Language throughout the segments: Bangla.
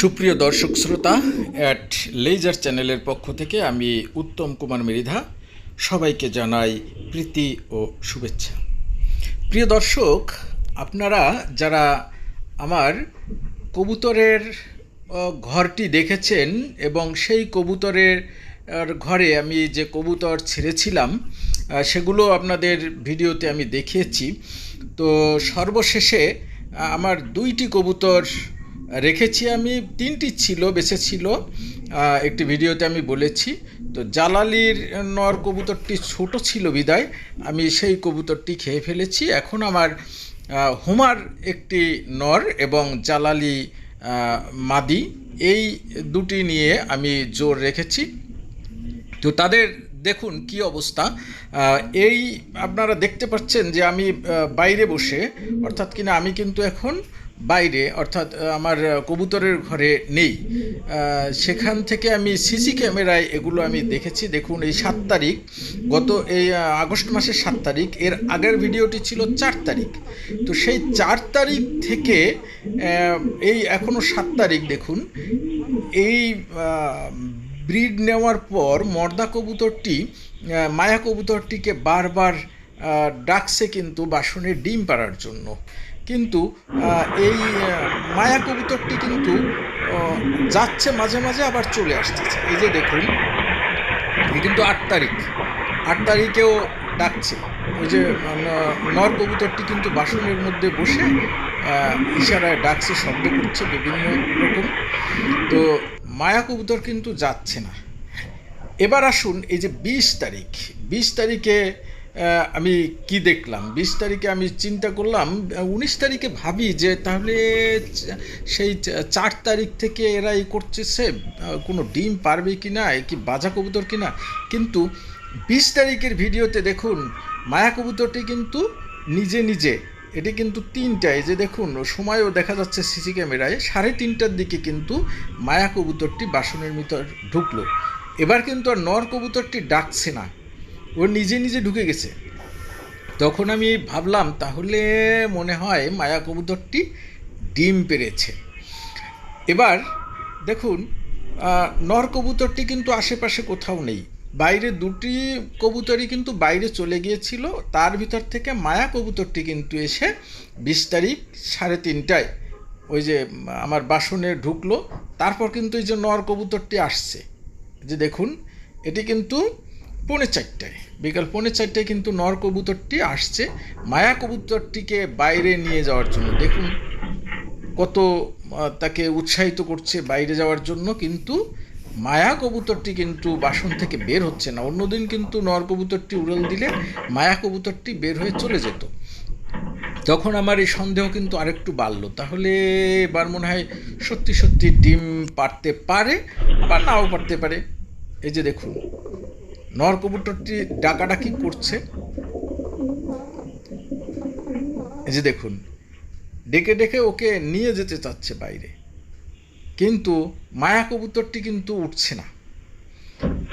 সুপ্রিয় দর্শক শ্রোতা অ্যাট লেজার চ্যানেলের পক্ষ থেকে আমি উত্তম কুমার মৃধা সবাইকে জানাই প্রীতি ও শুভেচ্ছা। প্রিয় দর্শক, আপনারা যারা আমার কবুতরের ঘরটি দেখেছেন এবং সেই কবুতরের ঘরে আমি যে কবুতর ছেড়েছিলাম সেগুলো আপনাদের ভিডিওতে আমি দেখিয়েছি। তো সর্বশেষে আমার দুইটি কবুতর রেখেছি আমি, তিনটি ছিল বেঁচে ছিল একটি ভিডিওতে আমি বলেছি, তো জালালির নর কবুতরটি ছোট ছিল বিদায়, আমি সেই কবুতরটি খেয়ে ফেলেছি। এখন আমার হুমার একটি নর এবং জালালি মাদি, এই দুটি নিয়ে আমি জোর রেখেছি। তো তাদের দেখুন কি অবস্থা। এই আপনারা দেখতে পাচ্ছেন যে আমি বাইরে বসে, অর্থাৎ কিনা আমি কিন্তু এখন বাইরে, অর্থাৎ আমার কবুতরের ঘরে নেই। সেখান থেকে আমি সিসি ক্যামেরায় এগুলো আমি দেখেছি। দেখুন, এই সাত তারিখ, গত এই আগস্ট মাসের সাত তারিখ, এর আগের ভিডিওটি ছিল চার তারিখ। তো সেই চার তারিখ থেকে এই এখনও সাত তারিখ, দেখুন, এই ব্রিড নেওয়ার পর মর্দা কবুতরটি মায়া কবুতরটিকে বারবার ডাকছে কিন্তু বাসনে ডিম পাড়ার জন্য। কিন্তু এই মায়া কবুতরটি কিন্তু যাচ্ছে মাঝে মাঝে আবার চলে আসতেছে। এই যে দেখুন কিন্তু আট তারিখ। আট তারিখেও ডাকছে। ওই যে নর কবুতরটি কিন্তু বাসনের মধ্যে বসে ইশারায় ডাকছে, শব্দ করছে বিভিন্ন রকম। তো মায়া কবুতর কিন্তু যাচ্ছে না। এবার আসুন এই যে বিশ তারিখ। বিশ তারিখে আমি কি দেখলাম? বিশ তারিখে আমি চিন্তা করলাম উনিশ তারিখে ভাবি যে তাহলে সেই চার তারিখ থেকে এরা এই করছে আহ, কোনো ডিম পারবে কি না? কি বাজা কবুতর কি না? কিন্তু বিশ তারিখের ভিডিওতে দেখুন মায়া কবুতরটি কিন্তু নিজে নিজে এটি কিন্তু তিনটায় যে দেখুন, সময়ও দেখা যাচ্ছে সিসি ক্যামেরায়, সাড়ে তিনটার দিকে কিন্তু মায়া কবুতরটি বাসনের ভিতর ঢুকলো। এবার কিন্তু আর নর কবুতরটি ডাকছে না, ও নিজে নিজে ঢুকে গেছে। তখন আমি ভাবলাম, তাহলে মনে হয় মায়া কবুতরটি ডিম পেরেছে। এবার দেখুন নর কবুতরটি কিন্তু আশেপাশে কোথাও নেই। বাইরে দুটি কবুতরই কিন্তু বাইরে চলে গিয়েছিল, তার ভিতর থেকে মায়া কবুতরটি কিন্তু এসে বিশ তারিখ সাড়ে তিনটায় ওই যে আমার বাসনে ঢুকলো, তারপর কিন্তু এই যে নর কবুতরটি আসছে। যে দেখুন, এটি কিন্তু পৌনে চারটায়, বিকাল পৌনে চারটায় কিন্তু নর কবুতরটি আসছে, মায়া কবুতরটিকে বাইরে নিয়ে যাওয়ার জন্য। দেখুন, কত তাকে উৎসাহিত করছে বাইরে যাওয়ার জন্য, কিন্তু মায়া কবুতরটি কিন্তু বাসন থেকে বের হচ্ছে না। অন্যদিন কিন্তু নর কবুতরটি উড়াল দিলে মায়া কবুতরটি বের হয়ে চলে যেত। তখন আমার এই সন্দেহ কিন্তু আরেকটু বাড়লো। তাহলে এবার মনে হয় সত্যি সত্যি ডিম পারতে পারে, আবার নাও পারতে পারে। এই যে দেখুন নর কবুতরটি ডাকাডাকি করছে। এই যে দেখুন, ডেকে ডেকে ওকে নিয়ে যেতে চাচ্ছে বাইরে। কিন্তু মায়া কবুতরটি কিন্তু উঠছে না।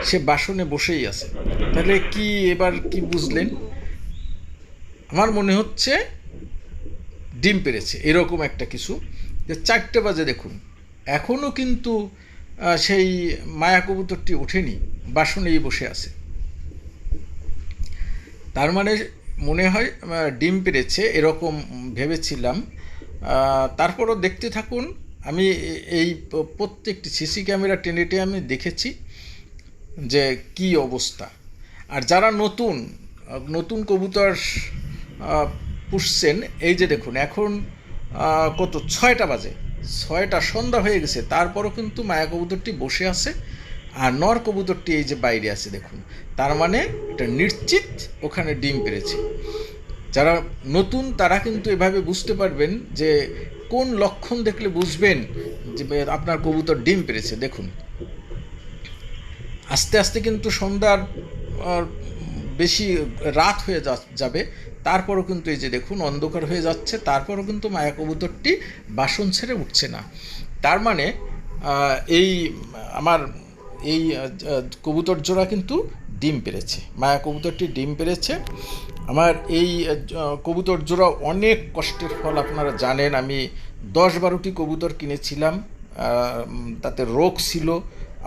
সে বাসনে বসেই আছে। তাহলে কি এবার কি বুঝলেন? আমার মনে হচ্ছে ডিম পেরেছে, এরকম একটা কিছু। যে চারটে বাজে দেখুন। এখনও কিন্তু সেই মায়া কবুতরটি ওঠেনি, বাসনেই বসে আছে। তার মানে মনে হয় ডিম পেরেছে, এরকম ভেবেছিলাম। তারপরও দেখতে থাকুন আমি এই প্রত্যেকটি সিসি ক্যামেরা টেনে টেনে আমি দেখেছি যে কি অবস্থা। আর যারা নতুন নতুন কবুতর পুষছেন, এই যে দেখুন, এখন কত, ছয়টা বাজে, ছয়টা সন্ধ্যা হয়ে গেছে, তারপরও কিন্তু মায়া কবুতরটি বসে আছে, আর নর কবুতরটি এই যে বাইরে আছে, দেখুন, তার মানে এটা নিশ্চিত ওখানে ডিম পেরেছে। যারা নতুন, তারা কিন্তু এভাবে বুঝতে পারবেন যে কোন লক্ষণ দেখলে বুঝবেন যে আপনার কবুতর ডিম পেরেছে? দেখুন। আস্তে আস্তে কিন্তু সন্ধ্যার বেশি রাত হয়ে যাবে। তারপরও কিন্তু এই যে দেখুন, অন্ধকার হয়ে যাচ্ছে। তারপরও কিন্তু মায়া কবুতরটি বাসন ছেড়ে উঠছে না। তার মানে এই আমার এই কবুতর জোড়া কিন্তু ডিম পেরেছে। মায়া কবুতরটি ডিম পেরেছে। আমার এই কবুতর জোড়া অনেক কষ্টের ফল আপনারা জানেন। আমি দশ বারোটি কবুতর কিনেছিলাম তাতে রোগ ছিল।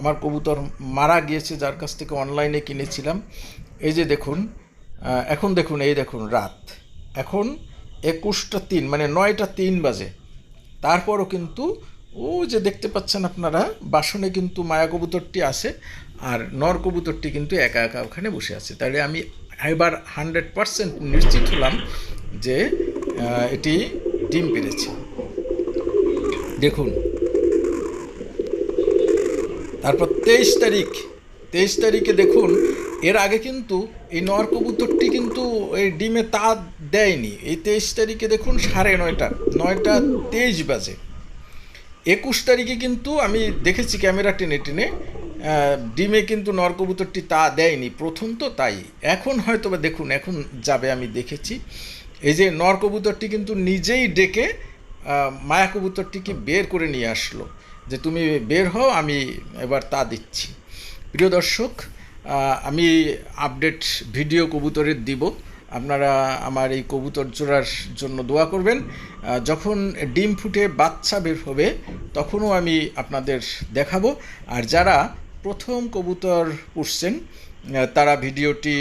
আমার কবুতর মারা গিয়েছে, যার কাছ থেকে অনলাইনে কিনেছিলাম। এই যে দেখুন এখন দেখুন, এই দেখুন রাত। এখন একুশটা তিন মানে নয়টা তিন বাজে। তারপরও কিন্তু, ও যে দেখতে পাচ্ছেন আপনারা, বাসনে কিন্তু মায়া কবুতরটি আছে, আর নর কবুতরটি কিন্তু একা একা ওখানে বসে আছে। তাহলে আমি এবার হান্ড্রেড পারসেন্ট নিশ্চিত হলাম যে এটি ডিম পেরেছে। দেখুন। তারপর তেইশ তারিখ, তেইশ তারিখে দেখুন, এর আগে কিন্তু এই নর কবুতরটি কিন্তু এই ডিমে তা দেয়নি। এই তেইশ তারিখে দেখুন সাড়ে নয়টা নয়টা তেইশ বাজে। একুশ তারিখে কিন্তু আমি দেখেছি ক্যামেরা টেনে টেনে ডিমে কিন্তু নরকবুতরটি তা দেয়নি। প্রথম তো তাই। এখন হয়তো বা দেখুন, এখন যাবে আমি দেখেছি। এই যে নরকবুতরটি কিন্তু নিজেই ডেকে মায়া কবুতরটিকে বের করে নিয়ে আসলো। যে তুমি বের হও, আমি এবার তা দিচ্ছি। প্রিয় দর্শক আমি আপডেট ভিডিও কবুতরের দিব। আপনারা আমার এই কবুতর জোড়ার জন্য দোয়া করবেন। যখন ডিম ফুটে বাচ্চা বের হবে, তখনও আমি আপনাদের দেখাবো। আর যারা প্রথম কবুতর পুষছেন। তারা ভিডিওটি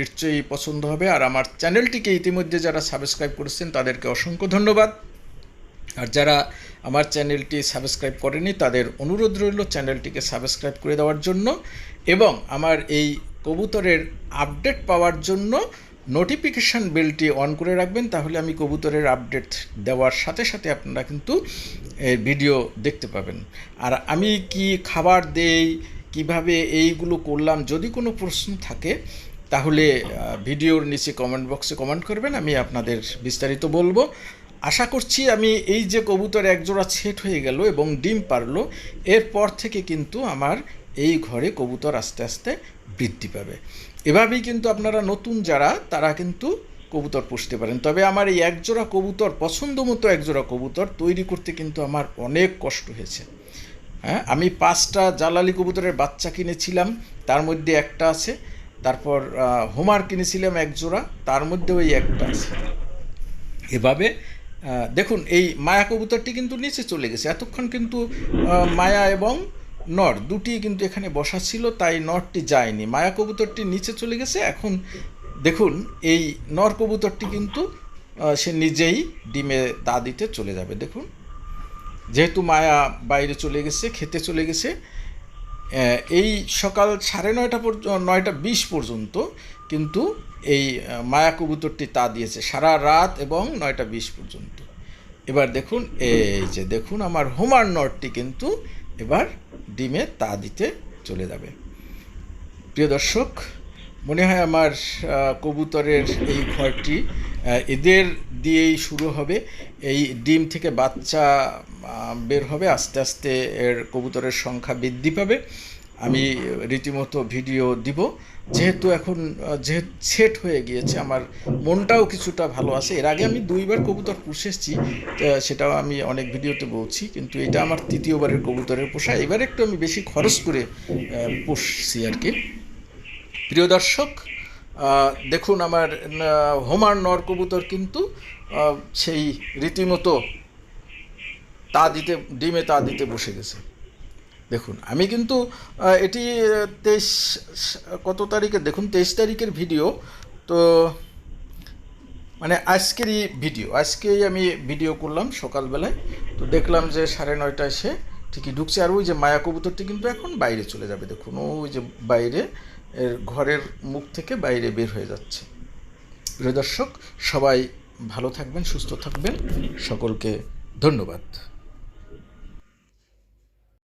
নিশ্চয়ই পছন্দ হবে। আর আমার চ্যানেলটিকে ইতিমধ্যে যারা সাবস্ক্রাইব করেছেন, তাদেরকে অসংখ্য ধন্যবাদ। আর যারা আমার চ্যানেলটি সাবস্ক্রাইব করেনি, তাদের অনুরোধ রইল চ্যানেলটিকে সাবস্ক্রাইব করে দেওয়ার জন্য। এবং আমার এই কবুতরের আপডেট পাওয়ার জন্য নোটিফিকেশান বেলটি অন করে রাখবেন, তাহলে আমি কবুতরের আপডেট দেওয়ার সাথে সাথে আপনারা কিন্তু ভিডিও দেখতে পাবেন। আর আমি কি খাবার দেই কীভাবে এইগুলো করলাম, যদি কোনো প্রশ্ন থাকে, তাহলে ভিডিওর নিচে কমেন্ট বক্সে কমেন্ট করবেন, আমি আপনাদের বিস্তারিত বলব। আশা করছি আমি এই যে কবুতর একজোড়া ছেট হয়ে গেল এবং ডিম পারল, এরপর থেকে কিন্তু আমার এই ঘরে কবুতর আস্তে আস্তে বৃদ্ধি পাবে। এভাবেই কিন্তু আপনারা নতুন যারা, তারা কিন্তু কবুতর পুষতে পারেন। তবে আমার এই একজোড়া কবুতর পছন্দ মতো একজোড়া কবুতর তৈরি করতে কিন্তু আমার অনেক কষ্ট হয়েছে। হ্যাঁ আমি পাঁচটা জালালি কবুতরের বাচ্চা কিনেছিলাম, তার মধ্যে একটা আছে। তারপর হোমার কিনেছিলাম এক জোড়া, তার মধ্যে ওই একটা আছে। এভাবে দেখুন, এই মায়া কবুতরটি কিন্তু নিচে চলে গেছে। এতক্ষণ কিন্তু মায়া এবং নর, দুটি কিন্তু এখানে বসা ছিল, তাই নরটি যায়নি। মায়া কবুতরটি নিচে চলে গেছে, এখন দেখুন, এই নর কবুতরটি কিন্তু সে নিজেই ডিমে তা দিতে চলে যাবে। দেখুন। যেহেতু মায়া বাইরে চলে গেছে, খেতে চলে গেছে এই সকাল সাড়ে নয়টা নয়টা বিশ পর্যন্ত কিন্তু এই মায়া কবুতরটি তা দিয়েছে সারা রাত এবং নয়টা বিশ পর্যন্ত। এবার দেখুন, এই যে দেখুন আমার হোমার নটটি কিন্তু এবার ডিমে তা দিতে চলে যাবে। প্রিয় দর্শক, মনে হয় আমার কবুতরের এই ঘরটি এদের দিয়েই শুরু হবে। এই ডিম থেকে বাচ্চা বের হবে, আস্তে আস্তে এর কবুতরের সংখ্যা বৃদ্ধি পাবে। আমি রীতিমতো ভিডিও দিব। যেহেতু এখন যেহেতু সেট হয়ে গিয়েছে, আমার মনটাও কিছুটা ভালো আছে। এর আগে আমি দুইবার কবুতর পুষেছি সেটাও আমি অনেক ভিডিওতে বলছি, কিন্তু এটা আমার তৃতীয়বারের কবুতরের পোষা। এবার একটু আমি বেশি খরচ করে পুষছি আর কি। প্রিয় দর্শক দেখুন আমার হোমার নর কবুতর কিন্তু সেই রীতিমতো তা দিতে, ডিমে তা দিতে বসে গেছে। দেখুন, আমি কিন্তু এটি তেইশ, কত তারিখে দেখুন, তেইশ তারিখের ভিডিও, তো মানে আজকেরই ভিডিও, আজকেই আমি ভিডিও করলাম সকালবেলায়, তো দেখলাম যে সাড়ে নয়টায় সে ঠিকই ঢুকছে, আর ওই যে মায়া কবুতরটি কিন্তু এখন বাইরে চলে যাবে। দেখুন, ওই যে বাইরে ঘরের মুখ থেকে বাইরে বের হয়ে যাচ্ছে। প্রিয় দর্শক, সবাই ভালো থাকবেন, সুস্থ থাকবেন। সকলকে ধন্যবাদ।